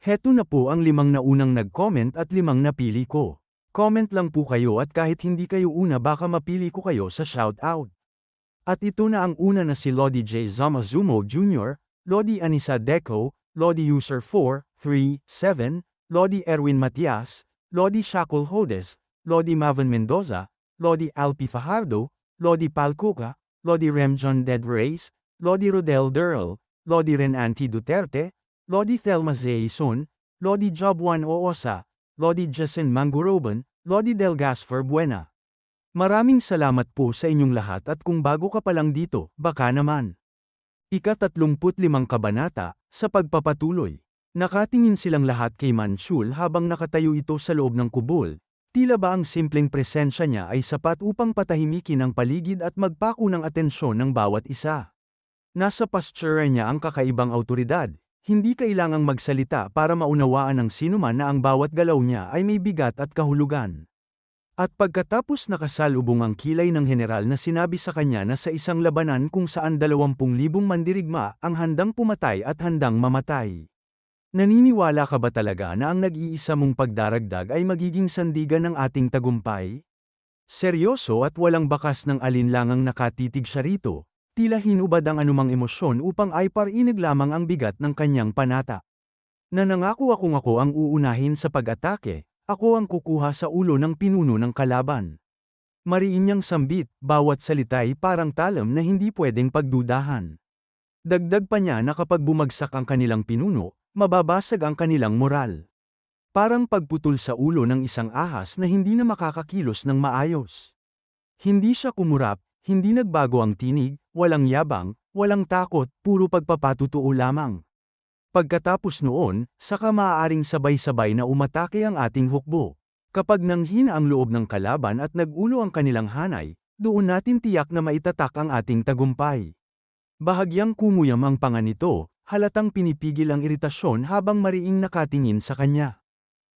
Heto na po ang limang na unang nag-comment at limang napili ko. Comment lang po kayo at kahit hindi kayo una baka mapili ko kayo sa shoutout. At ito na ang una na si Lodi J. Zamazumo Jr., Lodi Anisa Deco, Lodi User 4, 3, 7, Lodi Erwin Matias, Lodi Shakul Hodes, Lodi Mavan Mendoza, Lodi Alpi Fajardo, Lodi Palcuca, Lodi Remjon Dead Reyes, Lodi Rodel Durrell, Lodi Renanti Duterte, Lodi Thelma Zeison, Lodi Jobwan Oosa, Lodi Jason Manguroban, Lodi Del Gasfer Buena. Maraming salamat po sa inyong lahat at kung bago ka pa lang dito, baka naman. Ika-35 kabanata, sa pagpapatuloy. Nakatingin silang lahat kay Manchul habang nakatayo ito sa loob ng kubol. Tila ba ang simpleng presensya niya ay sapat upang patahimikin ang paligid at magpako ng atensyon ng bawat isa. Nasa posture niya ang kakaibang autoridad, hindi kailangang magsalita para maunawaan ng sinuman na ang bawat galaw niya ay may bigat at kahulugan. At pagkatapos nakasalubong ang kilay ng general na sinabi sa kanya na sa isang labanan kung saan 20,000 mandirigma ang handang pumatay at handang mamatay. Naniniwala ka ba talaga na ang nag-iisa mong pagdaragdag ay magiging sandigan ng ating tagumpay? Seryoso at walang bakas ng alinlangang nakatitig siya rito, tila hinubad ang anumang emosyon upang ay parinig lamang ang bigat ng kanyang panata. Nanangako akong ako ang uunahin sa pag-atake, ako ang kukuha sa ulo ng pinuno ng kalaban. Mariin niyang sambit, bawat salita'y parang talam na hindi pwedeng pagdudahan. Dagdag pa niya na kapag bumagsak ang kanilang pinuno, mababasag ang kanilang moral. Parang pagputol sa ulo ng isang ahas na hindi na makakakilos ng maayos. Hindi siya kumurap, hindi nagbago ang tinig, walang yabang, walang takot, puro pagpapatutuo lamang. Pagkatapos noon, saka maaaring sabay-sabay na umatake ang ating hukbo. Kapag nanghina ang loob ng kalaban at nagulo ang kanilang hanay, doon natin tiyak na maitatak ang ating tagumpay. Bahagyang kumuyam ang panga nito, halatang pinipigil ang iritasyon habang mariing nakatingin sa kanya.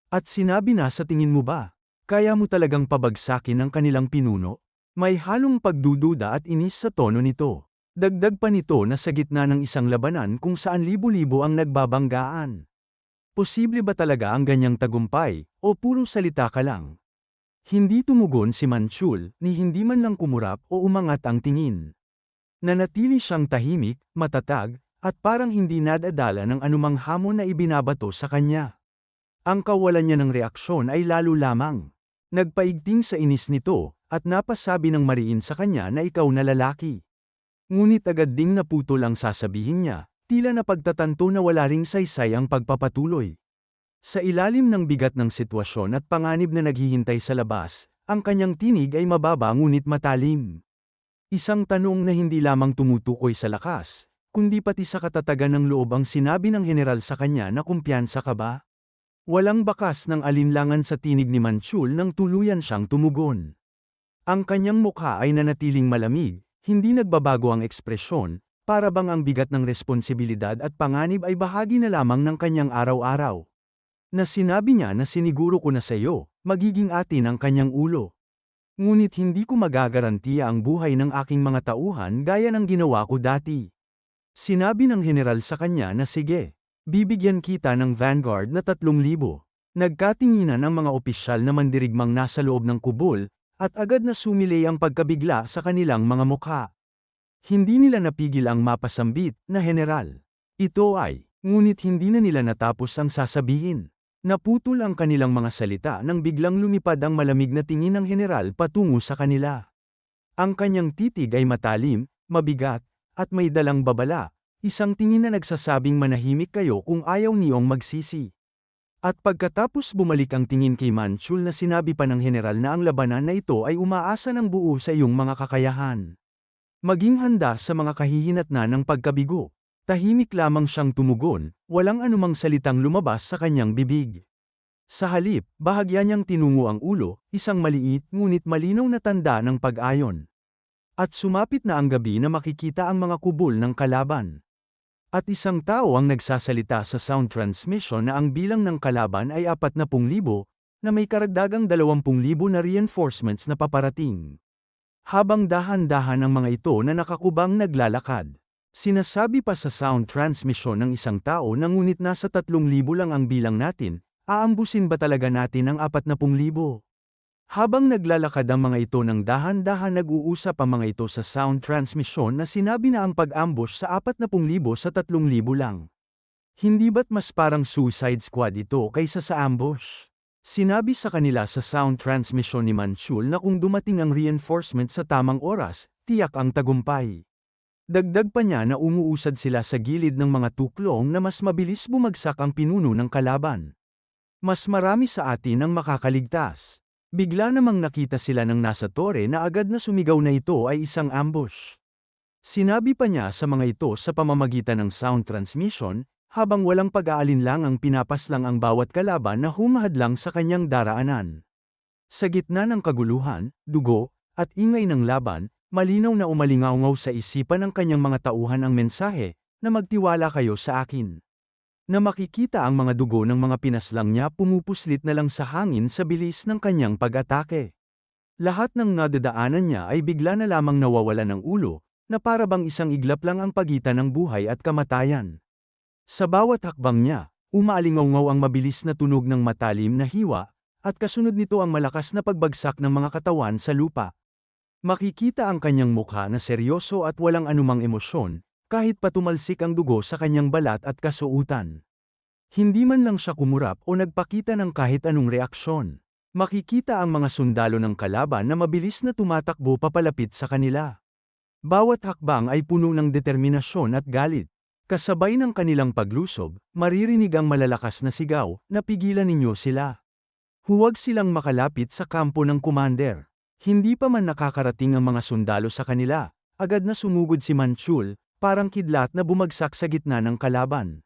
At sinabi na sa tingin mo ba, kaya mo talagang pabagsakin ang kanilang pinuno? May halong pagdududa at inis sa tono nito. Dagdag pa nito na sa gitna ng isang labanan kung saan libo-libo ang nagbabanggaan. Posible ba talaga ang ganyang tagumpay, o puro salita ka lang? Hindi tumugon si Manchul, ni hindi man lang kumurap o umangat ang tingin. Nanatili siyang tahimik, matatag, at parang hindi nadadala ng anumang hamon na ibinabato sa kanya. Ang kawalan niya ng reaksyon ay lalo lamang. Nagpaigting sa inis nito, at napasabi ng mariin sa kanya na ikaw na lalaki. Ngunit agad ding naputol ang sasabihin niya, tila na pagtatanto na wala ring saysay ang pagpapatuloy. Sa ilalim ng bigat ng sitwasyon at panganib na naghihintay sa labas, ang kanyang tinig ay mababa ngunit matalim. Isang tanong na hindi lamang tumutukoy sa lakas, kundi pati sa katatagan ng loob ang sinabi ng general sa kanya na kumpiyansa ka ba? Walang bakas ng alinlangan sa tinig ni Manchul nang tuluyan siyang tumugon. Ang kanyang mukha ay nanatiling malamig, hindi nagbabago ang ekspresyon, para bang ang bigat ng responsibilidad at panganib ay bahagi na lamang ng kanyang araw-araw. Na sinabi niya na siniguro ko na sa iyo, magiging atin ang kanyang ulo. Ngunit hindi ko magagarantiya ang buhay ng aking mga tauhan gaya ng ginawa ko dati. Sinabi ng general sa kanya na sige, bibigyan kita ng Vanguard na 3,000. Nagkatinginan ang mga opisyal na mandirigmang nasa loob ng kubol, at agad na sumilay ang pagkabigla sa kanilang mga mukha. Hindi nila napigil ang mapasambit na general. Ito ay, ngunit hindi na nila natapos ang sasabihin. Naputol ang kanilang mga salita nang biglang lumipad ang malamig na tingin ng general patungo sa kanila. Ang kanyang titig ay matalim, mabigat, at may dalang babala, isang tingin na nagsasabing manahimik kayo kung ayaw niyong magsisi. At pagkatapos bumalik ang tingin kay Manchul na sinabi pa ng general na ang labanan na ito ay umaasa ng buo sa iyong mga kakayahan. Maging handa sa mga kahihinatna ng pagkabigo. Tahimik lamang siyang tumugon, walang anumang salitang lumabas sa kanyang bibig. Sa halip, bahagya niyang tinungo ang ulo, isang maliit ngunit malinaw na tanda ng pag-ayon. At sumapit na ang gabi na makikita ang mga kubol ng kalaban. At isang tao ang nagsasalita sa sound transmission na ang bilang ng kalaban ay 40,000 na may karagdagang 20,000 na reinforcements na paparating. Habang dahan-dahan ang mga ito na nakakubang naglalakad. Sinasabi pa sa sound transmission ng isang tao na ngunit nasa 3,000 lang ang bilang natin, aambusin ba talaga natin ang 40,000? Habang naglalakad ang mga ito ng dahan-dahan nag-uusap ang mga ito sa sound transmission na sinabi na ang pag-ambush sa 40,000 sa 3,000 lang. Hindi ba't mas parang suicide squad ito kaysa sa ambush? Sinabi sa kanila sa sound transmission ni Manchul na kung dumating ang reinforcement sa tamang oras, tiyak ang tagumpay. Dagdag pa niya na umuusad sila sa gilid ng mga tuklong na mas mabilis bumagsak ang pinuno ng kalaban. Mas marami sa atin ang makakaligtas. Bigla namang nakita sila ng nasa tore na agad na sumigaw na ito ay isang ambush. Sinabi pa niya sa mga ito sa pamamagitan ng sound transmission, habang walang pag-aalinlang ang pinapaslang ang bawat kalaban na humahadlang sa kanyang daraanan. Sa gitna ng kaguluhan, dugo, at ingay ng laban, malinaw na umalingaungaw sa isipan ng kanyang mga tauhan ang mensahe, na magtiwala kayo sa akin. Na makikita ang mga dugo ng mga pinaslang niya pumupuslit na lang sa hangin sa bilis ng kanyang pag-atake. Lahat ng nadadaanan niya ay bigla na lamang nawawala ng ulo, na para bang isang iglap lang ang pagitan ng buhay at kamatayan. Sa bawat hakbang niya, umaalingaw ang mabilis na tunog ng matalim na hiwa, at kasunod nito ang malakas na pagbagsak ng mga katawan sa lupa. Makikita ang kanyang mukha na seryoso at walang anumang emosyon, kahit patumalsik ang dugo sa kanyang balat at kasuutan. Hindi man lang siya kumurap o nagpakita ng kahit anong reaksyon. Makikita ang mga sundalo ng kalaban na mabilis na tumatakbo papalapit sa kanila. Bawat hakbang ay puno ng determinasyon at galit. Kasabay ng kanilang paglusob, maririnig ang malalakas na sigaw, napigilan ninyo sila. Huwag silang makalapit sa kampo ng commander. Hindi pa man nakakarating ang mga sundalo sa kanila, agad na sumugod si Manchul, parang kidlat na bumagsak sa gitna ng kalaban.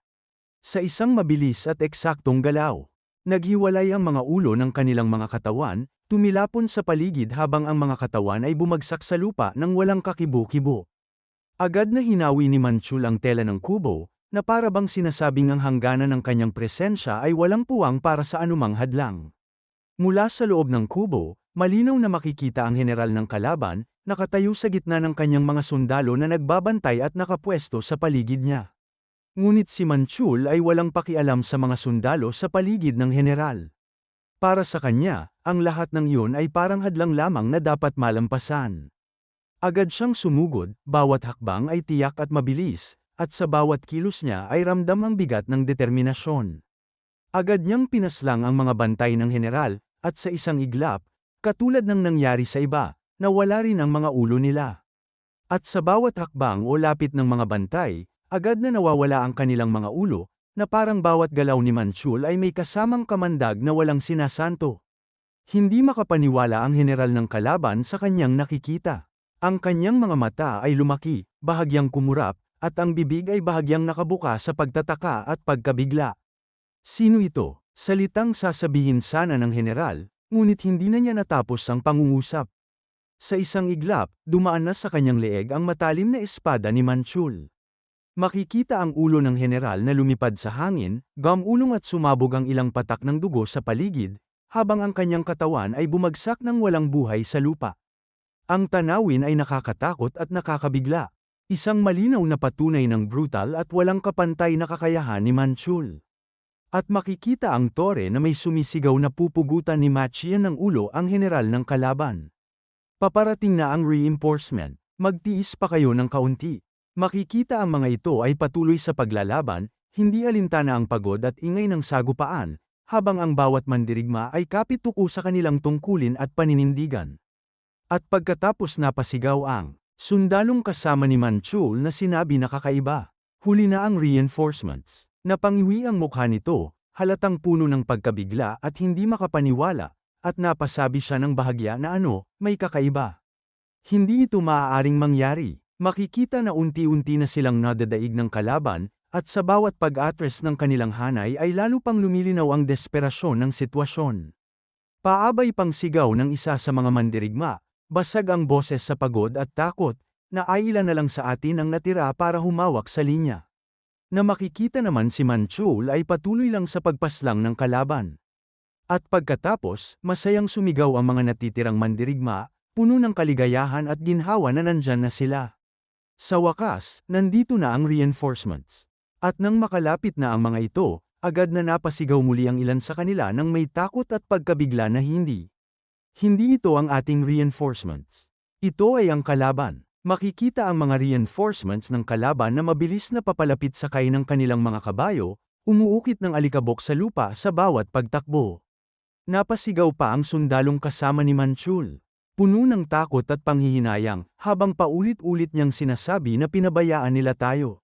Sa isang mabilis at eksaktong galaw, naghiwalay ang mga ulo ng kanilang mga katawan, tumilapon sa paligid habang ang mga katawan ay bumagsak sa lupa nang walang kakibo-kibo. Agad na hinawi ni Manchul ang tela ng kubo, na para bang sinasabing ang hangganan ng kanyang presensya ay walang puwang para sa anumang hadlang. Mula sa loob ng kubo, malinaw na makikita ang general ng kalaban, nakatayo sa gitna ng kanyang mga sundalo na nagbabantay at nakapwesto sa paligid niya. Ngunit si Manchul ay walang pakialam sa mga sundalo sa paligid ng general. Para sa kanya, ang lahat ng iyon ay parang hadlang lamang na dapat malampasan. Agad siyang sumugod, bawat hakbang ay tiyak at mabilis, at sa bawat kilos niya ay ramdam ang bigat ng determinasyon. Agad niyang pinaslang ang mga bantay ng general, at sa isang iglap, katulad ng nangyari sa iba, nawala rin ang mga ulo nila. At sa bawat hakbang o lapit ng mga bantay, agad na nawawala ang kanilang mga ulo, na parang bawat galaw ni Manchul ay may kasamang kamandag na walang sinasanto. Hindi makapaniwala ang general ng kalaban sa kanyang nakikita. Ang kanyang mga mata ay lumaki, bahagyang kumurap, at ang bibig ay bahagyang nakabuka sa pagtataka at pagkabigla. Sino ito? Salitang sasabihin sana ng general, ngunit hindi na niya natapos ang pangungusap. Sa isang iglap, dumaan na sa kanyang leeg ang matalim na espada ni Manchul. Makikita ang ulo ng general na lumipad sa hangin, gamulong at sumabog ang ilang patak ng dugo sa paligid, habang ang kanyang katawan ay bumagsak ng walang buhay sa lupa. Ang tanawin ay nakakatakot at nakakabigla. Isang malinaw na patunay ng brutal at walang kapantay na kakayahan ni Manchul. At makikita ang tore na may sumisigaw na pupugutan ni Machian ng ulo ang general ng kalaban. Paparating na ang reinforcement, magtiis pa kayo ng kaunti. Makikita ang mga ito ay patuloy sa paglalaban, hindi alintana ang pagod at ingay ng sagupaan, habang ang bawat mandirigma ay kapit tuko sa kanilang tungkulin at paninindigan. At pagkatapos napasigaw ang sundalong kasama ni Manchul na sinabi na kakaiba, huli na ang reinforcements. Napangiwi ang mukha nito, halatang puno ng pagkabigla at hindi makapaniwala, at napasabi siya ng bahagya na ano, may kakaiba. Hindi ito maaaring mangyari. Makikita na unti-unti na silang nadadaig ng kalaban, at sa bawat pag-atres ng kanilang hanay ay lalo pang lumilinaw ang desperasyon ng sitwasyon. Paabay pang sigaw ng isa sa mga mandirigma, Basag ang boses sa pagod at takot, na ay ilan na lang sa atin ang natira para humawak sa linya. Na makikita naman si Manchul ay patuloy lang sa pagpaslang ng kalaban. At pagkatapos, masayang sumigaw ang mga natitirang mandirigma, puno ng kaligayahan at ginhawa na nandyan na sila. Sa wakas, nandito na ang reinforcements. At nang makalapit na ang mga ito, agad na napasigaw muli ang ilan sa kanila nang may takot at pagkabigla na hindi. Hindi ito ang ating reinforcements. Ito ay ang kalaban. Makikita ang mga reinforcements ng kalaban na mabilis na papalapit sakay ng kanilang mga kabayo, umuukit ng alikabok sa lupa sa bawat pagtakbo. Napasigaw pa ang sundalong kasama ni Manchul. Puno ng takot at panghihinayang, habang paulit-ulit niyang sinasabi na pinabayaan nila tayo.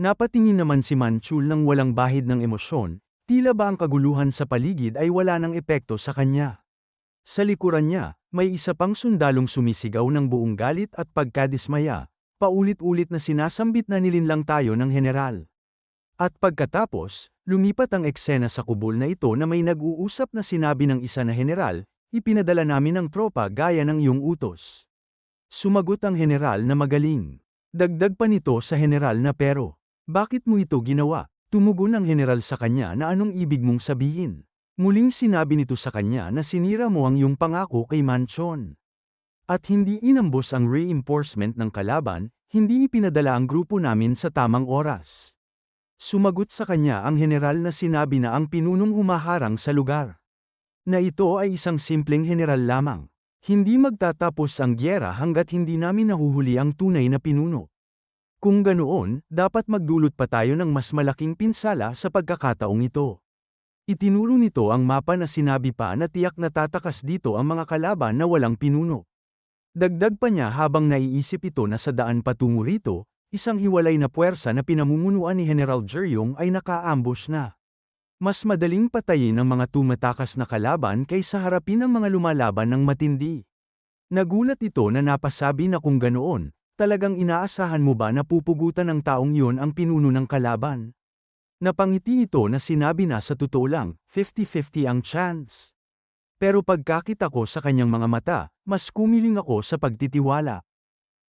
Napatingin naman si Manchul ng walang bahid ng emosyon, tila ba ang kaguluhan sa paligid ay wala ng epekto sa kanya. Sa likuran niya, may isa pang sundalong sumisigaw ng buong galit at pagkadismaya, paulit-ulit na sinasambit na nilinlang tayo ng general. At pagkatapos, lumipat ang eksena sa kubol na ito na may nag-uusap na sinabi ng isa na general, ipinadala namin ang tropa gaya ng iyong utos. Sumagot ang general na magaling. Dagdag pa nito sa general na pero, bakit mo ito ginawa? Tumugon ang general sa kanya na anong ibig mong sabihin. Muling sinabi nito sa kanya na sinira mo ang iyong pangako kay Manchon. At hindi inambos ang reinforcement ng kalaban, hindi ipinadala ang grupo namin sa tamang oras. Sumagot sa kanya ang general na sinabi na ang pinunong humaharang sa lugar. Na ito ay isang simpleng general lamang. Hindi magtatapos ang gyera hanggat hindi namin nahuhuli ang tunay na pinuno. Kung ganoon, dapat magdulot pa tayo ng mas malaking pinsala sa pagkakataong ito. Itinuro nito ang mapa na sinabi pa na tiyak na tatakas dito ang mga kalaban na walang pinuno. Dagdag pa niya habang naiisip ito na sa daan patungo rito, isang hiwalay na puwersa na pinamumunuan ni General Jeryong ay naka-ambush na. Mas madaling patayin ang mga tumatakas na kalaban kaysa harapin ang mga lumalaban ng matindi. Nagulat ito na napasabi na kung ganoon, talagang inaasahan mo ba na pupugutan ng taong iyon ang pinuno ng kalaban? Napangiti ito na sinabi na sa totoo lang, 50-50 ang chance. Pero pagkakita ko sa kanyang mga mata, mas kumiling ako sa pagtitiwala.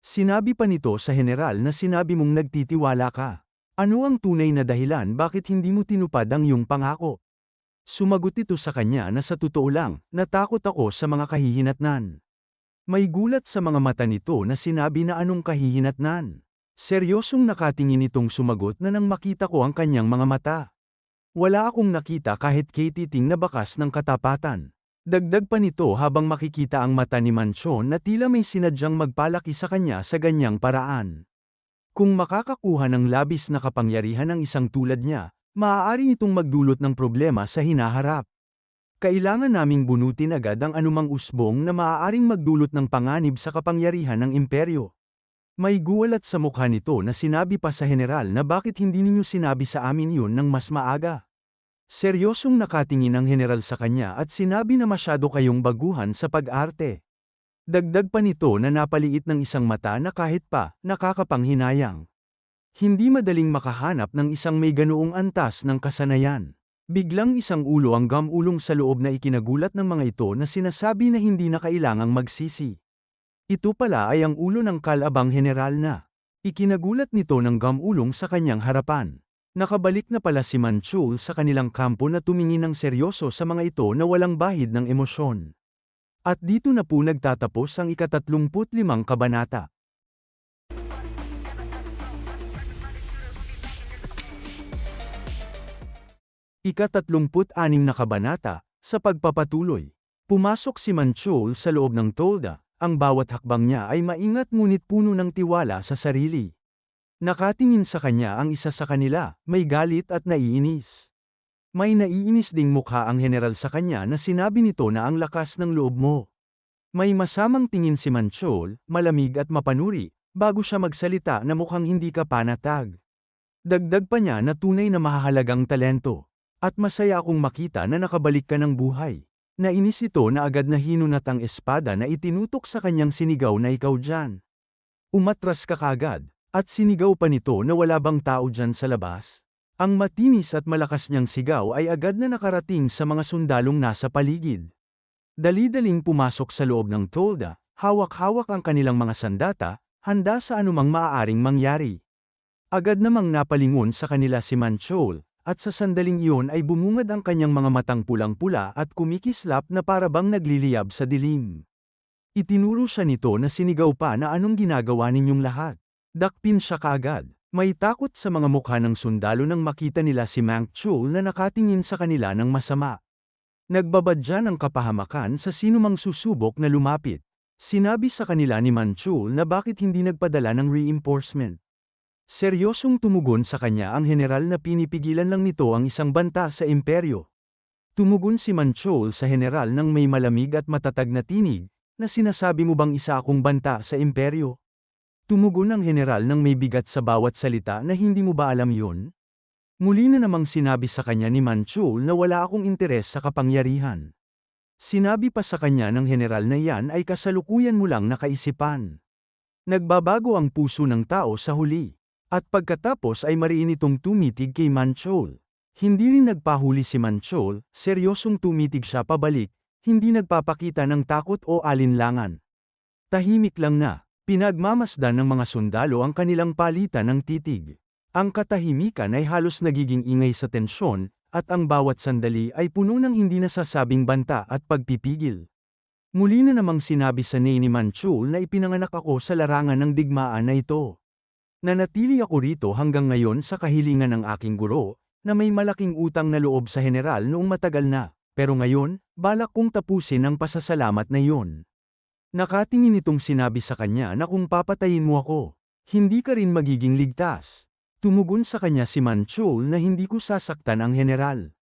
Sinabi pa nito sa general na sinabi mong nagtitiwala ka. Ano ang tunay na dahilan bakit hindi mo tinupad ang iyong pangako? Sumagot ito sa kanya na sa totoo lang, natakot ako sa mga kahihinatnan. May gulat sa mga mata nito na sinabi na anong kahihinatnan. Seryosong nakatingin itong sumagot na nang makita ko ang kanyang mga mata. Wala akong nakita kahit kititing na bakas ng katapatan. Dagdag pa nito habang makikita ang mata ni Manchon na tila may sinadyang magpalaki sa kanya sa ganyang paraan. Kung makakakuha ng labis na kapangyarihan ng isang tulad niya, maaari itong magdulot ng problema sa hinaharap. Kailangan naming bunutin agad ang anumang usbong na maaaring magdulot ng panganib sa kapangyarihan ng imperyo. May guwalat sa mukha nito na sinabi pa sa general na bakit hindi ninyo sinabi sa amin yun ng mas maaga. Seryosong nakatingin ang general sa kanya at sinabi na masyado kayong baguhan sa pag-arte. Dagdag pa nito na napaliit ng isang mata na kahit pa, nakakapanghinayang. Hindi madaling makahanap ng isang may ganoong antas ng kasanayan. Biglang isang ulo ang gamulong sa loob na ikinagulat ng mga ito na sinasabi na hindi na kailangang magsisi. Ito pala ay ang ulo ng kalabang general na. Ikinagulat nito ng gamulong sa kanyang harapan. Nakabalik na pala si Manchul sa kanilang kampo na tumingin ng seryoso sa mga ito na walang bahid ng emosyon. At dito na po nagtatapos ang ikatatlumput limang kabanata. Ikatatlumput anim na kabanata, sa pagpapatuloy. Pumasok si Manchol sa loob ng tolda, ang bawat hakbang niya ay maingat ngunit puno ng tiwala sa sarili. Nakatingin sa kanya ang isa sa kanila, may galit at naiinis. May naiinis ding mukha ang general sa kanya na sinabi nito na ang lakas ng loob mo. May masamang tingin si Manchol, malamig at mapanuri, bago siya magsalita na mukhang hindi ka panatag. Dagdag pa niya na tunay na mahahalagang talento. At masaya akong makita na nakabalik ka ng buhay. Nainis ito na agad na hinunat ang espada na itinutok sa kanyang sinigaw na ikaw dyan. Umatras ka kagad, at sinigaw pa nito na wala bang tao dyan sa labas? Ang matinis at malakas niyang sigaw ay agad na nakarating sa mga sundalong nasa paligid. Dali-daling pumasok sa loob ng tolda, hawak-hawak ang kanilang mga sandata, handa sa anumang maaaring mangyari. Agad namang napalingon sa kanila si Manchol, at sa sandaling iyon ay bumungad ang kanyang mga matang pulang-pula at kumikislap na parabang nagliliyab sa dilim. Itinuro siya nito na sinigaw pa na anong ginagawa ninyong lahat. Dakpin siya kaagad. May takot sa mga mukha ng sundalo nang makita nila si Mank Chul na nakatingin sa kanila ng masama. Nagbabadya ng kapahamakan sa sinumang susubok na lumapit. Sinabi sa kanila ni Manchul na bakit hindi nagpadala ng reinforcement. Seryosong tumugon sa kanya ang general na pinipigilan lang nito ang isang banta sa imperyo. Tumugon si Manchul sa general ng may malamig at matatag na tinig, na sinasabi mo bang isa akong banta sa imperyo? Tumugon ang general ng may bigat sa bawat salita na hindi mo ba alam yun? Muli na namang sinabi sa kanya ni Manchul na wala akong interes sa kapangyarihan. Sinabi pa sa kanya ng general na yan ay kasalukuyan mo lang nakaisipan. Nagbabago ang puso ng tao sa huli. At pagkatapos ay mariin itong tumitig kay Manchol. Hindi rin nagpahuli si Manchol, seryosong tumitig siya pabalik, hindi nagpapakita ng takot o alinlangan. Tahimik lang na, Pinagmamasdan ng mga sundalo ang kanilang palitan ng titig. Ang katahimikan ay halos nagiging ingay sa tensyon, at ang bawat sandali ay puno ng hindi nasasabing banta at pagpipigil. Muli na namang sinabi sa ni Manchul na ipinanganak ako sa larangan ng digmaan na ito. Nanatili ako rito hanggang ngayon sa kahilingan ng aking guro, na may malaking utang na loob sa general noong matagal na, pero ngayon, balak kong tapusin ang pasasalamat na iyon. Nakatingin itong sinabi sa kanya na kung papatayin mo ako, hindi ka rin magiging ligtas. Tumugon sa kanya si Manchul na hindi ko sasaktan ang general.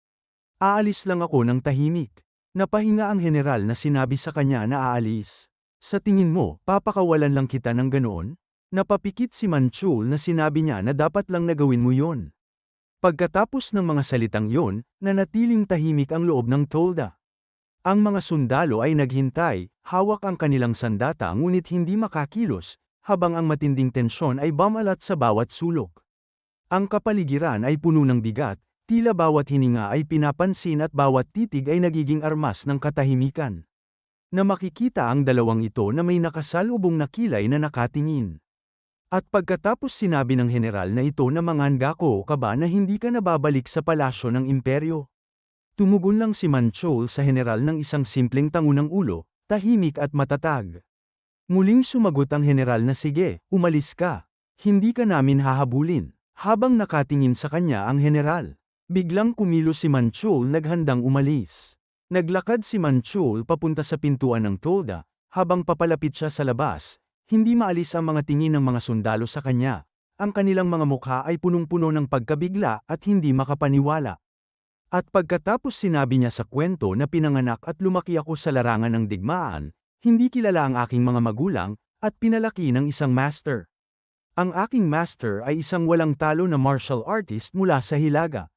Aalis lang ako ng tahimik. Napahinga ang general na sinabi sa kanya na aalis. Sa tingin mo, papakawalan lang kita ng ganoon? Napapikit si Manchul na sinabi niya na dapat lang nagawin mo yon. Pagkatapos ng mga salitang yon, nanatiling tahimik ang loob ng tolda. Ang mga sundalo ay naghintay, hawak ang kanilang sandata ngunit hindi makakilos, habang ang matinding tensyon ay bamalat sa bawat sulok. Ang kapaligiran ay puno ng bigat, tila bawat hininga ay pinapansin at bawat titig ay nagiging armas ng katahimikan. Na makikita ang dalawang ito na may nakasalubong na kilay na nakatingin. At pagkatapos sinabi ng general na ito na manganga ko ka ba na hindi ka nababalik sa palasyo ng imperyo. Tumugon lang si Manchol sa general ng isang simpleng tangunang ulo, tahimik at matatag. Muling sumagot ang general na sige, umalis ka. Hindi ka namin hahabulin. Habang nakatingin sa kanya ang general. Biglang kumilo si Manchol naghandang umalis. Naglakad si Manchol papunta sa pintuan ng tolda, habang papalapit siya sa labas, hindi maalis ang mga tingin ng mga sundalo sa kanya. Ang kanilang mga mukha ay punong-puno ng pagkabigla at hindi makapaniwala. At pagkatapos sinabi niya sa kwento na pinanganak at lumaki ako sa larangan ng digmaan, hindi kilala ang aking mga magulang, at pinalaki ng isang master. Ang aking master ay isang walang talo na martial artist mula sa Hilaga.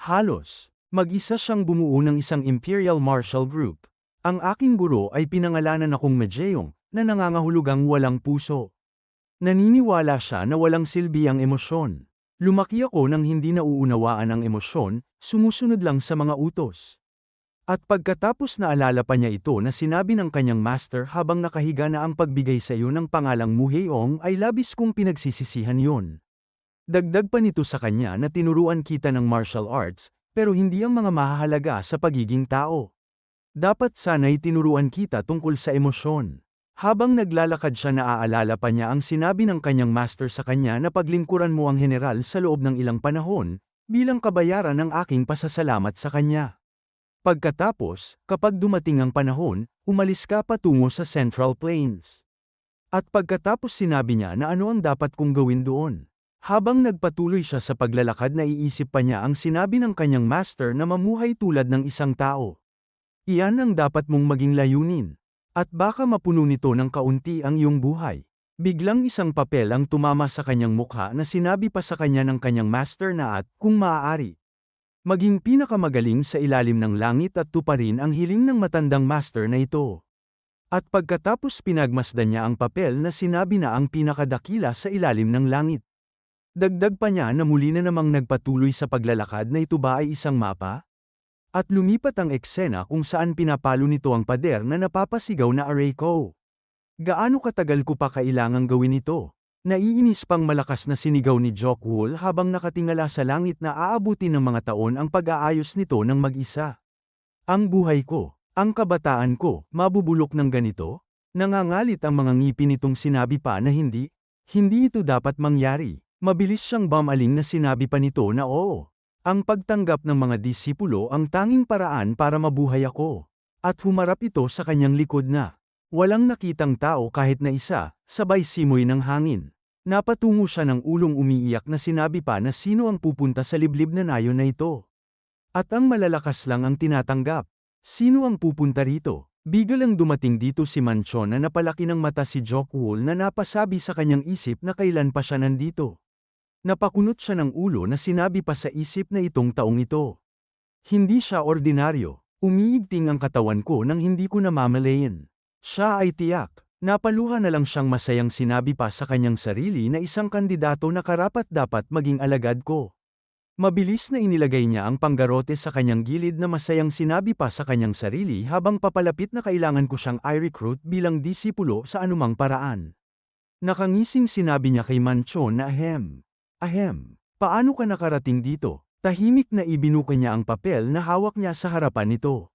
Halos, mag-isa siyang bumuo ng isang Imperial Martial Group. Ang aking guro ay pinangalanan akong Medjeong, na nangangahulugang walang puso. Naniniwala siya na walang silbi ang emosyon. Lumaki ako nang hindi nauunawaan ang emosyon, sumusunod lang sa mga utos. At pagkatapos naalala pa niya ito na sinabi ng kanyang master habang nakahiga na ang pagbigay sa iyo ng pangalang Muheong ay labis kong pinagsisisihan yon. Dagdag pa nito sa kanya na tinuruan kita ng martial arts, pero hindi ang mga mahahalaga sa pagiging tao. Dapat sana'y tinuruan kita tungkol sa emosyon. Habang naglalakad siya naaalala pa niya ang sinabi ng kanyang master sa kanya na paglingkuran mo ang general sa loob ng ilang panahon, bilang kabayaran ng aking pasasalamat sa kanya. Pagkatapos, kapag dumating ang panahon, umalis ka patungo sa Central Plains. At pagkatapos sinabi niya na ano ang dapat kong gawin doon. Habang nagpatuloy siya sa paglalakad naiisip pa niya ang sinabi ng kanyang master na mamuhay tulad ng isang tao. Iyan ang dapat mong maging layunin. At baka mapuno nito ng kaunti ang iyong buhay. Biglang isang papel ang tumama sa kanyang mukha na sinabi pa sa kanya ng kanyang master na at, kung maaari, maging pinakamagaling sa ilalim ng langit at tuparin ang hiling ng matandang master na ito. At pagkatapos pinagmasdan niya ang papel na sinabi na ang pinakadakila sa ilalim ng langit. Dagdag pa niya na muli na namang nagpatuloy sa paglalakad na ito ba ay isang mapa? At lumipat ang eksena kung saan pinapalo nito ang pader na napapasigaw na array. Gaano katagal ko pa kailangang gawin ito? Naiinis pang malakas na sinigaw ni Jokwool habang nakatingala sa langit na aabutin ng mga taon ang pag-aayos nito ng mag-isa. Ang buhay ko, ang kabataan ko, mabubulok ng ganito? Nangangalit ang mga ngipin nitong sinabi pa na hindi, Hindi ito dapat mangyari. Mabilis siyang bumaling na sinabi pa nito na oo. Ang pagtanggap ng mga disipulo ang tanging paraan para mabuhay ako. At humarap ito sa kanyang likod na. Walang nakitang tao kahit na isa, sabay simoy ng hangin. Napatungo siya ng ulong umiiyak na sinabi pa na sino ang pupunta sa liblib na nayon na ito. At ang malalakas lang ang tinatanggap. Sino ang pupunta rito? Biglang dumating dito si Manchon na napalaki ng mata si Jokwool na napasabi sa kanyang isip na kailan pa siya nandito. Napakunot siya ng ulo na sinabi pa sa isip na itong taong ito. Hindi siya ordinaryo. Umiigting ang katawan ko nang hindi ko namamalayan. Siya ay tiyak. Napaluha na lang siyang masayang sinabi pa sa kanyang sarili na isang kandidato na karapat-dapat maging alagad ko. Mabilis na inilagay niya ang panggarote sa kanyang gilid na masayang sinabi pa sa kanyang sarili habang papalapit na kailangan ko siyang i-recruit bilang disipulo sa anumang paraan. Nakangising sinabi niya kay Manchon na ahem. Ahem. Paano ka nakarating dito? Tahimik na ibinuka niya ang papel na hawak niya sa harapan nito.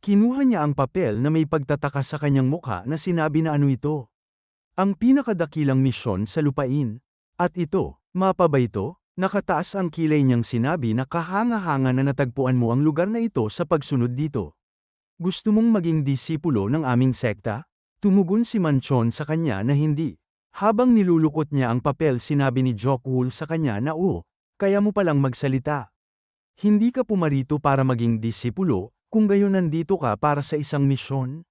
Kinuha niya ang papel na may pagtataka sa kanyang mukha na sinabi na ano ito. Ang pinakadakilang misyon sa lupain. At ito, mapa ba ito? Nakataas ang kilay niyang sinabi na kahanga-hanga na natagpuan mo ang lugar na ito sa pagsunod dito. Gusto mong maging disipulo ng aming sekta? Tumugon si Manchon sa kanya na hindi. Habang nilulukot niya ang papel sinabi ni Jokwool sa kanya na oo, kaya mo palang magsalita. Hindi ka pumarito para maging disipulo, kung gayon nandito ka para sa isang misyon.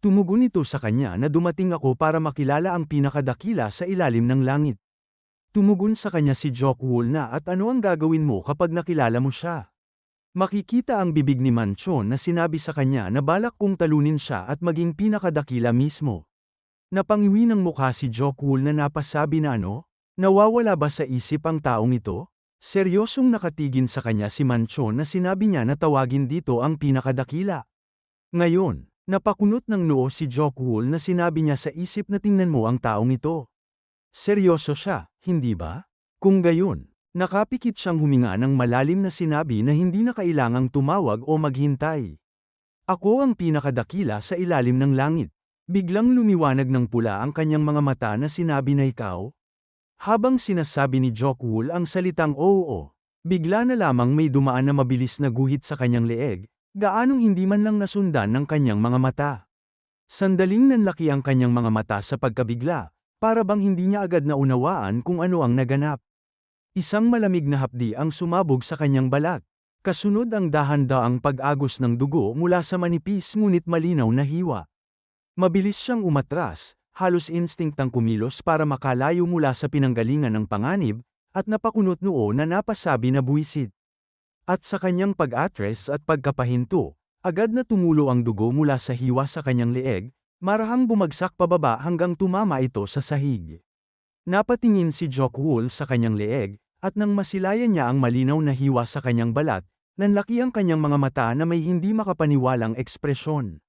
Tumugon ito sa kanya na dumating ako para makilala ang pinakadakila sa ilalim ng langit. Tumugon sa kanya si Jokwool na at ano ang gagawin mo kapag nakilala mo siya. Makikita ang bibig ni Manchon na sinabi sa kanya na balak kong talunin siya at maging pinakadakila mismo. Napangiwi ng mukha si Jokwool na napasabi na ano? Nawawala ba sa isip ang taong ito? Seryosong nakatigin sa kanya si Manchon na sinabi niya na tawagin dito ang pinakadakila. Ngayon, napakunot ng noo si Jokwool na sinabi niya sa isip na tingnan mo ang taong ito. Seryoso siya, hindi ba? Kung gayon, nakapikit siyang huminga ng malalim na sinabi na hindi na kailangang tumawag o maghintay. Ako ang pinakadakila sa ilalim ng langit. Biglang lumiwanag ng pula ang kanyang mga mata na sinabi na ikaw. Habang sinasabi ni Jokwool ang salitang oo, bigla na lamang may dumaan na mabilis na guhit sa kanyang leeg, gaanong hindi man lang nasundan ng kanyang mga mata. Sandaling nanlaki ang kanyang mga mata sa pagkabigla, para bang hindi niya agad na unawaan kung ano ang naganap. Isang malamig na hapdi ang sumabog sa kanyang balat. Kasunod ang dahan-daang pag-agos ng dugo mula sa manipis ngunit malinaw na hiwa. Mabilis siyang umatras, halos instinktang kumilos para makalayo mula sa pinanggalingan ng panganib, at napakunot noo na napasabi na buwisit. At sa kanyang pag-atres at pagkapahinto, agad na tumulo ang dugo mula sa hiwa sa kanyang leeg, Marahang bumagsak pababa hanggang tumama ito sa sahig. Napatingin si Jokwool sa kanyang leeg, at nang masilayan niya ang malinaw na hiwa sa kanyang balat, nanlaki ang kanyang mga mata na may hindi makapaniwalang ekspresyon.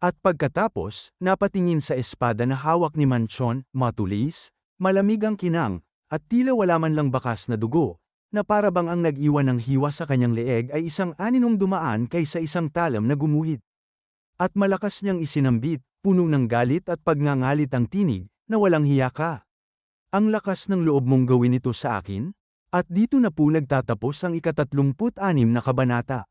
At pagkatapos, napatingin sa espada na hawak ni Manchon, matulis, malamig ang kinang, at tila wala man lang bakas na dugo, na para bang ang nag-iwan ng hiwa sa kanyang leeg ay isang aninong dumaan kaysa isang talam na gumuhit. At malakas niyang isinambit, puno ng galit at pagngangalit ang tinig, na walang hiya ka. Ang lakas ng loob mong gawin ito sa akin? At dito na po nagtatapos ang ikatatlumput-anim na kabanata.